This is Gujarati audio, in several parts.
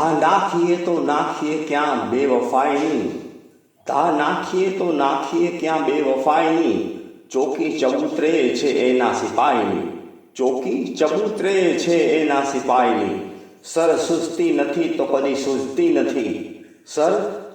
ધા નાખીએ તો નાખીએ ક્યાં બે વફાઈની ધા નાખીએ તો નાખીએ ક્યાં બે વફાઈની ચોકી ચબૂતરે છે એના સિપાહીની ચોકી ચબૂતરે છે એના સિપાહીની સર સુજતી નથી તો કદી સુજતી નથી. સર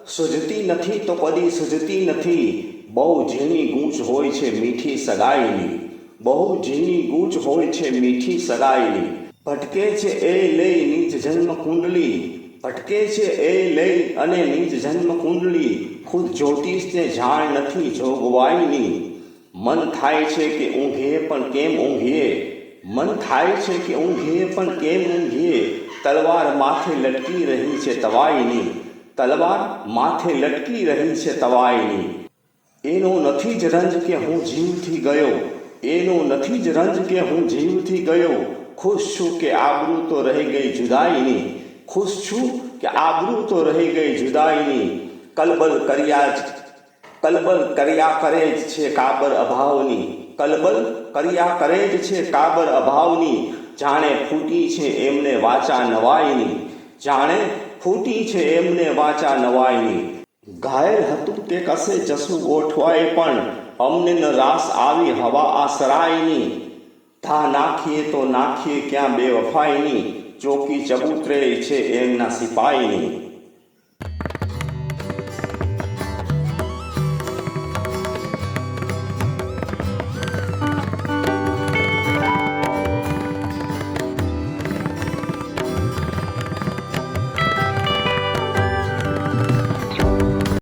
સુજતી નથી તો કદી સુજતી નથી. બહુ ઝીણી ગૂંચ હોય છે મીઠી સગાઈની. બહુ ઝીણી ગૂંચ હોય છે મીઠી સગાઈની. ભટકે છે એ લઈ નીચ જન્મ કુંડલી. ભટકે છે એ લઈ અને નીચ જન્મ કુંડલી. ખુદ જ્યોતિષને જાણ નથી જોગવાઈની. મન થાય છે કે ઊંઘે પણ કેમ ઊંઘીએ? મન થાય છે કે ઊંઘીએ પણ કેમ ઊંઘીએ? તલવાર માથે લટકી રહી છે તવાઈની. તલવાર માથે લટકી રહી છે તવાઈની. એનો નથી જ રંજ કે હું જીવથી ગયો. એનો નથી જ રંજ કે હું જીવથી ગયો. ખુશ છું કે આબરૂ તો રહી ગઈ જુદાઈની. ખુશ છું કે આબરૂ તો રહી ગઈ જુદાઈની. કલબલ કર્યા જ કલબલ કર્યા કરે જ છે કાબર અભાવની. કલબલ કર્યા કરે જ છે કાબર અભાવની. જાણે ફૂટી છે એમને વાચા નવાઈની. જાણે ફૂટી છે એમને વાચા નવાઈની. ઘાયલ હતું તે કસે જસું ગોઠવાય પણ અમને ન રાસ આવી હવા આ સરાયની ધા નાખીએ તો નાખીએ ક્યાં બે વફાઈની ચોકી ચબૂતરે છે એમના સિપાહીની